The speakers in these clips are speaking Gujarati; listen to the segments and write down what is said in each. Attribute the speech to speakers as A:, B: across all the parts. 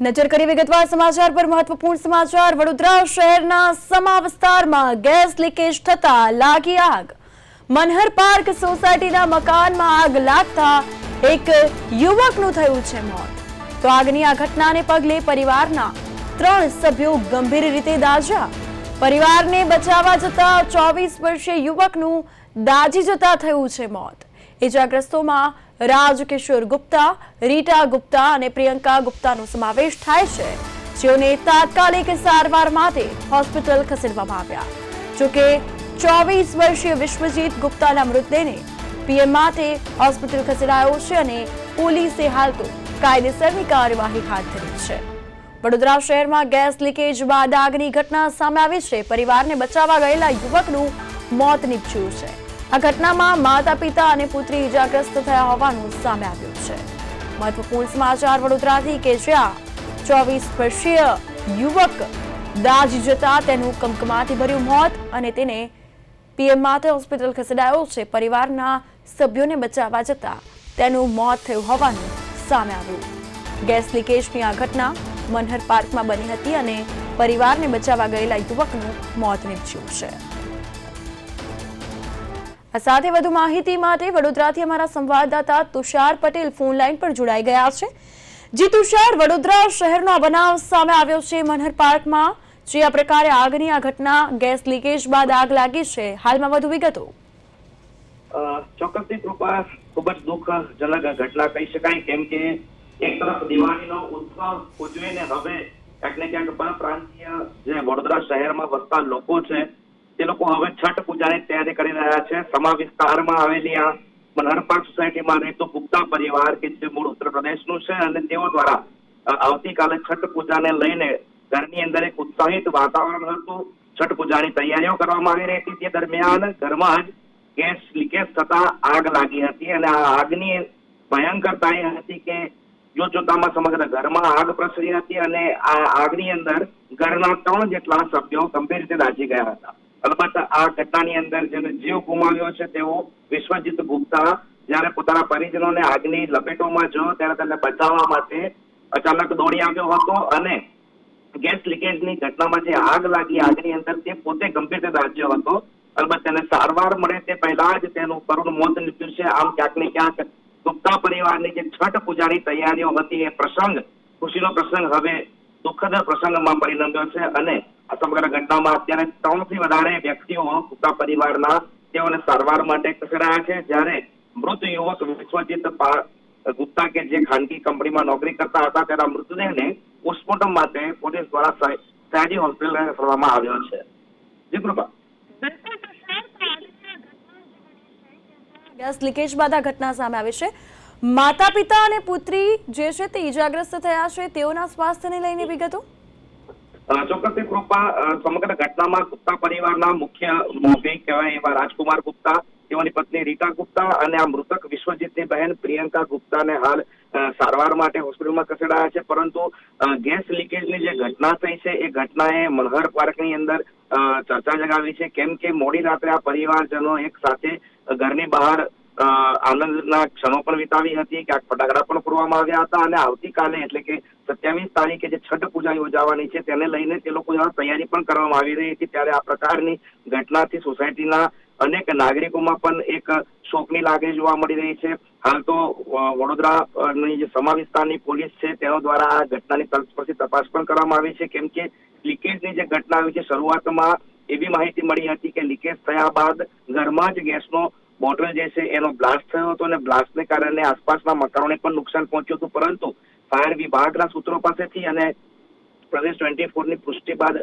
A: નજર કરી વિગતવાર સમાચાર પર મહત્વપૂર્ણ સમાચાર. વડોદરા શહેરના સમા વિસ્તારમાં ગેસ લીકેજ થતા લાગી આગ. મનહર પાર્ક સોસાયટીના મકાનમાં આગ લાગતા એક યુવકનું થયું છે મોત. તો આગની આ ઘટનાને પગલે પરિવારના ત્રણ સભ્યો ગંભીર રીતે દાઝ્યા પરિવારને બચાવવા જતા ચોવીસ વર્ષીય યુવકનું દાઝી જતા થયું છે મોત. ઇજાગ્રસ્તોમાં રાજકિશોર ગુપ્તા, રીટા ગુપ્તા અને પ્રિયંકા ગુપ્તાનો સમાવેશ થાય છે, જેઓને તાત્કાલિક સારવાર માટે હોસ્પિટલ ખસેડવામાં આવ્યા. જોકે ચોવીસ વર્ષીય વિશ્વજીત ગુપ્તાના મૃતદેહને પીએમ માટે હોસ્પિટલ ખસેડાયો છે અને પોલીસે હાલ તો કાયદેસરની કાર્યવાહી હાથ ધરી છે. વડોદરા શહેરમાં ગેસ લીકેજ બાદ આગની ઘટના સામે આવી છે. પરિવારને બચાવવા ગયેલા યુવકનું મોત નીપજ્યું છે. આ ઘટનામાં માતા, પિતા અને પુત્રી ઇજાગ્રસ્ત થયા હોવાનું સામે આવ્યું છે. મહત્વપૂર્ણ સમાચાર વડોદરાથી કે જ્યાં ચોવીસ વર્ષીય યુવક દાજ જતા તેનું કંકમાથી ભર્યું મોત અને તેને પીએમ માટે હોસ્પિટલ ખસેડાયો છે. પરિવારના સભ્યોને બચાવવા જતા તેનું મોત થયું હોવાનું સામે આવ્યું. ગેસ લીકેજની આ ઘટના મનહર પાર્કમાં બની હતી અને પરિવારને બચાવવા ગયેલા યુવકનું મોત નીપજ્યું છે. આ સાથે વધુ માહિતી માટે વડોદરાથી અમારા સંવાદદાતા તુષાર પટેલ ફોન લાઈન પર જોડાઈ ગયા છે. જી તુષાર, વડોદરા શહેરનો આ બનાવ સામે આવ્યો છે. મનહર પાર્કમાં જે આ પ્રકારે આગની આ ઘટના, ગેસ લીકેજ બાદ આગ લાગી છે. હાલમાં વધુ વિગતો.
B: ચોક્કસથી કૃપા, ખૂબ જ દુઃખજનક ઘટના કહી શકાય. કેમ કે એક તરફ દિવાળીનો ઉત્સવ ઉજવીને હવે ક્યાંક ને ક્યાંક પણ પરપ્રાંતીય જે વડોદરા શહેરમાં વસતા લોકો છે તે લોકો હવે છઠ પૂજાની તૈયારી કરી રહ્યા છે. સમા વિસ્તારમાં આવેલી આ મનહરપાળ સોસાયટીમાં રહેતો ગુપ્તા પરિવાર કે જે મૂળ ઉત્તર પ્રદેશનું છે અને તેઓ દ્વારા આવતીકાલે છઠ પૂજાને લઈને ઘરની અંદર એક ઉત્સાહિત વાતાવરણ હતું. છઠ પૂજાની તૈયારીઓ કરવામાં આવી રહી હતી. તે દરમિયાન ઘરમાં જ ગેસ લીકેજ થતા આગ લાગી હતી અને આ આગની ભયંકરતા એ હતી કે જો જોતામાં સમગ્ર ઘરમાં આગ પ્રસરી હતી અને આ આગની અંદર ઘરના ત્રણ જેટલા સભ્યો ગંભીર રીતે દાઝી ગયા હતા. અલબત્ત આ ઘટનાની અંદર જેને જીવ ગુમાવ્યો છે, તેઓ વિશ્વજીત ગુપ્તા જ્યારે પોતાના પરિજનોને આગની લપેટોમાં જોયો, ત્યારે તેને બચાવવા માટે અચાનક દોડી આવ્યો હતો અને ગેસ લીકેજની ઘટનામાં જે આગ લાગી, આગની અંદર તે પોતે ગંભીર દાઝ્યો હતો. અલબત્ત તેને સારવાર મળે તે પહેલા જ તેનું કરુણ મોત નીપજ્યું છે. આમ ક્યાંક ને ક્યાંક ગુપ્તા પરિવારની જે છઠ પૂજાની તૈયારીઓ હતી, એ પ્રસંગ, ખુશીનો પ્રસંગ હવે દુઃખદ પ્રસંગમાં પરિણમ્યો છે અને આ સમગ્ર ઘટનામાં અત્યારે ત્રણથી વધારે વ્યક્તિઓ ગુપ્તા પરિવારના તેઓને સારવાર માટે ખસેડાયા છે. જ્યારે મૃત યુવક વિશ્વજીત ગુપ્તા કે જે ખાનગી કંપનીમાં નોકરી કરતા હતા તેના મૃતદેહને પોસ્ટમોર્ટમ માટે પોલીસ દ્વારા સયાજી હોસ્પિટલ ખસેડવામાં આવ્યો છે. જી
A: ગેસ લીકેજ બાદ આ ઘટના સામે આવી છે. માતા પિતા અને પુત્રી જે છે તે ઈજાગ્રસ્ત થયા છે. તેઓના સ્વાસ્થ્યને લઈને વિગતો?
B: ચોક્કસથી કૃપા સમગ્ર ઘટનામાં ગુપ્તા પરિવારના મુખ્ય મોભી કહેવાય એવા રાજકુમાર ગુપ્તા, તેઓની પત્ની રીટા ગુપ્તા અને આ મૃતક વિશ્વજીતની બહેન પ્રિયંકા ગુપ્તાને હાલ સારવાર માટે હોસ્પિટલમાં ખસેડાયા છે. પરંતુ ગેસ લીકેજની જે ઘટના થઈ છે, એ ઘટનાએ મનહર પાર્કની અંદર ચર્ચા જગાવી છે. કેમ કે મોડી રાત્રે આ પરિવારજનો એક સાથે ઘરની બહાર આનંદના ક્ષણો પણ વિતાવી હતી. ક્યાંક ફટાકડા પણ પૂરવામાં આવ્યા હતા અને આવતીકાલે એટલે કે સત્યાવીસ તારીખે જે છઠ પૂજા યોજાવાની છે, તેને લઈને તે લોકો દ્વારા તૈયારી પણ કરવામાં આવી રહી હતી. ત્યારે આ પ્રકારની ઘટનાથી સોસાયટીના અનેક નાગરિકોમાં પણ એક શોકની લાગણી જોવા મળી રહી છે. હાલ તો વડોદરાની જે સમા વિસ્તારની પોલીસ છે તેનો દ્વારા આ ઘટનાની તલસ્પર્શી તપાસ પણ કરવામાં આવી છે. કેમ કે લીકેજની જે ઘટના આવી છે, શરૂઆતમાં એવી માહિતી મળી હતી કે લીકેજ થયા બાદ ઘરમાં જ ગેસનો બોટલ જે છે, એનો બ્લાસ્ટ થયો હતો અને બ્લાસ્ટને કારણે આસપાસના મકાનોને પણ નુકસાન પહોંચ્યું હતું. પરંતુ ફાયર વિભાગના સૂત્રો પાસેથી અને પ્રદેશ ટ્વેન્ટી ફોરની પુષ્ટિ બાદ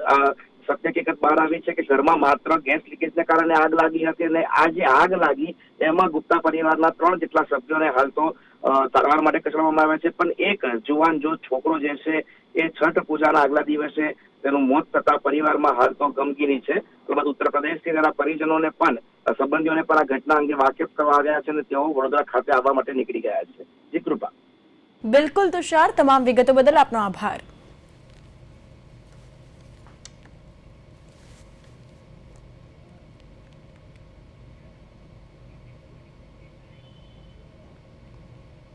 B: સત્ય હકીકત બહાર આવી છે કે ઘરમાં માત્ર ગેસ લીકેજને કારણે આગ લાગી હતી અને આ જે આગ લાગી એમાં ગુપ્તા પરિવારના ત્રણ જેટલા સભ્યોને હાલ તો સારવાર માટે કચડવામાં આવ્યા છે. પણ એક જુવાન, જો છોકરો જે છે, એ છઠ પૂજાના આગલા દિવસે તેનું મોત થતા પરિવારમાં હાલ તો ગમગીની છે. ત્યારબાદ ઉત્તર પ્રદેશથી તેના પરિજનોને પણ સંબંધીઓને પણ આ ઘટના અંગે વાકેફ કરવા આવ્યા છે અને તેઓ વડોદરા ખાતે આવવા માટે નીકળી ગયા છે. જી કૃપા.
A: બિલકુલ તુષાર તમામ વિગતો બદલ આપનો આભાર.